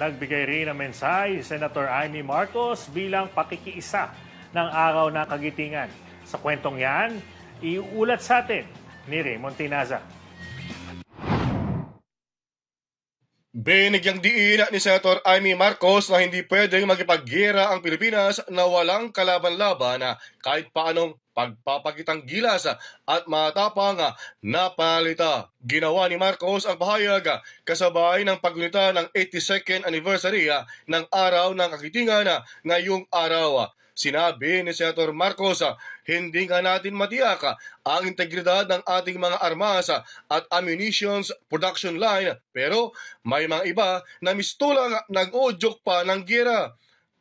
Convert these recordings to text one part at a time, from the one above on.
nagbigay rin ng mensahe si Senator Amy Marcos bilang pakikiisa ng araw ng kagitingan. Sa kwentong yan, iulat sa atin ni Raymond Tinaza. Binigyang diin ni Senator Amy Marcos na hindi pwedeng makipaggera ang Pilipinas na walang kalaban-laban kahit paanong pagpapakitang gilas at matapang na palita. Ginawa ni Marcos ang pahayag kasabay ng pagunita ng 82nd anniversary ng Araw ng Kagitingan ngayong araw. Sinabi ni Senator Marcos, hindi nga natin matiyak ang integridad ng ating mga armas at ammunitions production line pero may mga iba na mistulang nag-udyok pa ng gira.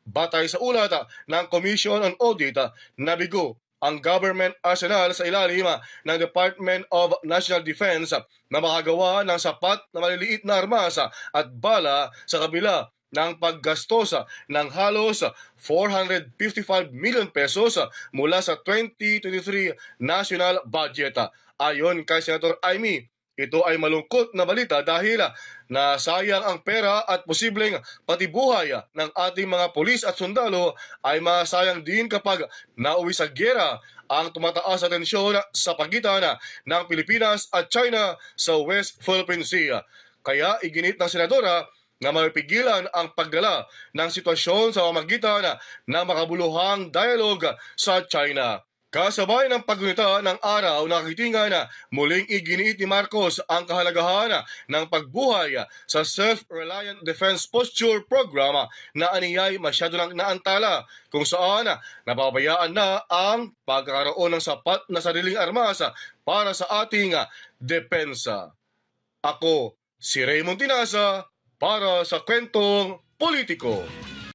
Batay sa ulat ng Commission on Audit, nabigo ang government arsenal sa ilalim ng Department of National Defense na makagawa ng sapat na maliliit na armas at bala sa kabila ng paggastos ng halos 455 million pesos mula sa 2023 national budget. Ayon kay Senator Amy, ito ay malungkot na balita dahil nasayang ang pera at posibleng pati buhay ng ating mga polis at sundalo ay masayang din kapag nauwi sa gera ang tumataas na tensyon sa pagitan ng Pilipinas at China sa West Philippine Sea. Kaya iginit ng senadora na mapipigilan ang pagdala ng sitwasyon sa pamagitan ng makabuluhang dialogue sa China. Kasabay ng paggunita ng araw na kagitingan, muling iginiit ni Marcos ang kahalagahan ng pagbuhay sa Self-Reliant Defense Posture Program na aniyay masyado lang naantala kung saan nababayaan na ang pagkakaroon ng sapat na sariling armas para sa ating depensa. Ako, si Raymond Tinasa, para sa kwentong politiko.